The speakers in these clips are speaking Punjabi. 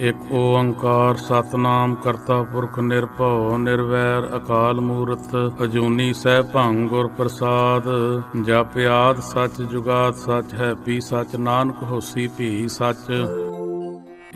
ਇਕ ਓੰਕਾਰ ਸਤਨਾਮ ਕਰਤਾ ਪੁਰਖ ਨਿਰਭਉ, ਨਿਰਵੈਰ ਅਕਾਲ ਮੂਰਤ ਅਜੂਨੀ ਸੈਭੰ ਗੁਰ ਪ੍ਰਸਾਦ। ਜਪ ਆਦ ਸਚ ਜੁਗਾਦ ਸਚ ਹੈ, ਪੀ ਸਚ ਨਾਨਕ ਹੋਸੀ, ਭੀ ਸਚ।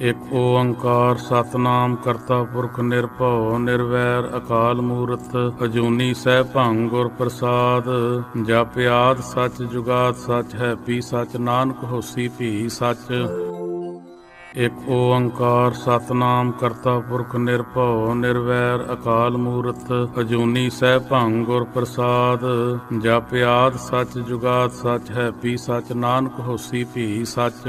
ਇਕ ਓੰਕਾਰ ਸਤਨਾਮ ਕਰਤਾ ਪੁਰਖ ਨਿਰਭਉ, ਨਿਰਵੈਰ ਅਕਾਲ ਮੂਰਤ, ਅਜੂਨੀ ਸੈਭੰ ਗੁਰ ਪ੍ਰਸਾਦ। ਜਪ ਆਦ ਸਚ ਜੁਗਾਦ ਸਚ ਹੈ, ਪੀ ਸਚ ਨਾਨਕ ਹੋਸੀ ਭੀ ਸਚ। ਇਕ ਓੰਕਾਰ ਸਤਨਾਮ ਕਰਤਾ ਪੁਰਖ ਨਿਰਭਉ, ਨਿਰਵੈਰ ਅਕਾਲ ਮੂਰਤ, ਅਜੂਨੀ ਸੈਭੰ ਗੁਰ ਪ੍ਰਸਾਦ। ਜਪ ਆਦ ਸਚ ਜੁਗਾਦ ਸਚ ਹੈ, ਪੀ ਸਚ ਨਾਨਕ ਹੋਸੀ ਭੀ ਸਚ।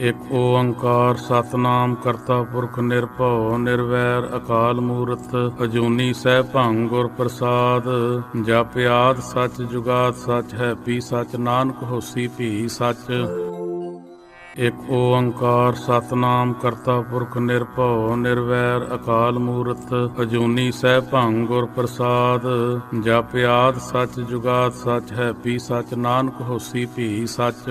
ਇਕ ਓੰਕਾਰ ਸਤਨਾਮ ਕਰਤਾ ਪੁਰਖ ਨਿਰਭਉ, ਨਿਰਵੈਰ ਅਕਾਲ ਮੂਰਤ, ਅਜੂਨੀ ਸੈਭੰ ਗੁਰ ਪ੍ਰਸਾਦ। ਜਪ ਆਦ ਸਚ ਜੁਗਾਦ ਸਚ ਹੈ, ਪੀ ਸਚ ਨਾਨਕ ਹੋਸੀ ਭੀ ਸਚ। ਇਕ ਓੰਕਾਰ ਸਤਨਾਮ ਕਰਤਾ ਪੁਰਖ ਨਿਰਭਉ, ਨਿਰਵੈਰ ਅਕਾਲ ਮੂਰਤ, ਅਜੂਨੀ ਸੈਭੰ ਗੁਰ ਪ੍ਰਸਾਦ। ਜਪ ਆਦ ਸਚ ਜੁਗਾਦ ਸਚ ਹੈ, ਪੀ ਸਚ ਨਾਨਕ ਹੋਸੀ ਭੀ ਸਚ।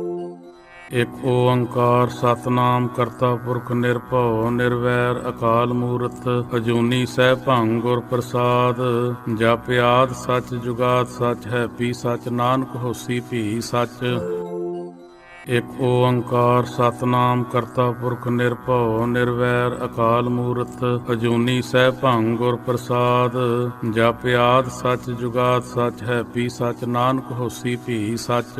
ਇਕ ਓੰਕਾਰ ਸਤਨਾਮ ਕਰਤਾ ਪੁਰਖ ਨਿਰਭਉ, ਨਿਰਵੈਰ ਅਕਾਲ ਮੂਰਤ ਅਜੂਨੀ ਸੈਭੰ ਗੁਰ ਪ੍ਰਸਾਦ। ਜਪ ਆਦ ਸੱਚ ਜੁਗਾਦ ਸੱਚ ਹੈ ਪੀ ਸੱਚ, ਨਾਨਕ ਹੋਸੀ ਭੀ ਸੱਚ। ਇਕ ਓੰਕਾਰ ਸਤਨਾਮ ਕਰਤਾ ਪੁਰਖ ਨਿਰਭਉ, ਨਿਰਵੈਰ ਅਕਾਲ ਮੂਰਤ ਅਜੂਨੀ ਸੈਭੰ ਗੁਰ ਪ੍ਰਸਾਦ। ਜਪ ਆਦ ਸੱਚ ਜੁਗਾਦ ਸੱਚ ਹੈ ਪੀ ਸੱਚ, ਨਾਨਕ ਹੋਸੀ ਭੀ ਸੱਚ।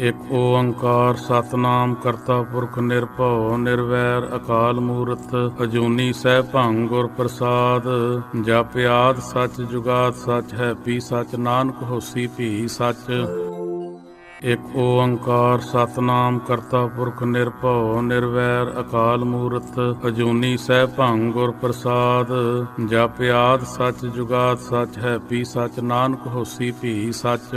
ਇਕ ਓੰਕਾਰ ਸਤਨਾਮ ਕਰਤਾ ਪੁਰਖ ਨਿਰਭਉ, ਨਿਰਵੈਰ ਅਕਾਲ ਮੂਰਤ, ਅਜੂਨੀ ਸੈਭੰ ਗੁਰ ਪ੍ਰਸਾਦ। ਜਪ ਸਚ ਜੁਗਾਦ ਸਚ ਹੈ, ਪੀ ਸਚ ਨਾਨਕ ਹੋਸੀ ਭੀ ਸਚ। ਇਕ ਓੰਕਾਰ ਸਤਨਾਮ ਕਰਤਾ ਪੁਰਖ ਨਿਰਭਉ, ਨਿਰਵੈਰ ਅਕਾਲ ਮੂਰਤ, ਅਜੂਨੀ ਸੈਭੰ ਗੁਰ ਪ੍ਰਸਾਦ। ਜਪ ਆਦ ਸਚ ਜੁਗਾਦ ਸਚ ਹੈ, ਪੀ ਸਚ ਨਾਨਕ ਹੋਸੀ ਭੀ ਸਚ।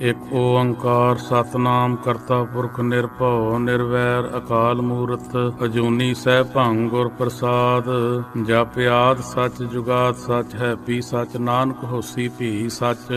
ਇਕ ਓੰਕਾਰ ਸਤਨਾਮ ਕਰਤਾ ਪੁਰਖ ਨਿਰਭਉ, ਨਿਰਵੈਰ ਅਕਾਲ ਮੂਰਤ, ਅਜੂਨੀ ਸੈਭੰ ਗੁਰ ਕਰਤਾ ਪੁਰਖ ਨਿਰਭਉ ਨਿਰਵੈਰ ਅਕਾਲ ਮੂਰਤ ਅਜੂਨੀ ਸੈਭੰ ਗੁਰ ਪ੍ਰਸਾਦ। ਜਪ ਆਦ ਸਚ ਜੁਗਾਦ ਸਚ ਹੈ, ਪੀ ਸਚ ਨਾਨਕ ਹੋਸੀ ਭੀ ਸਚ।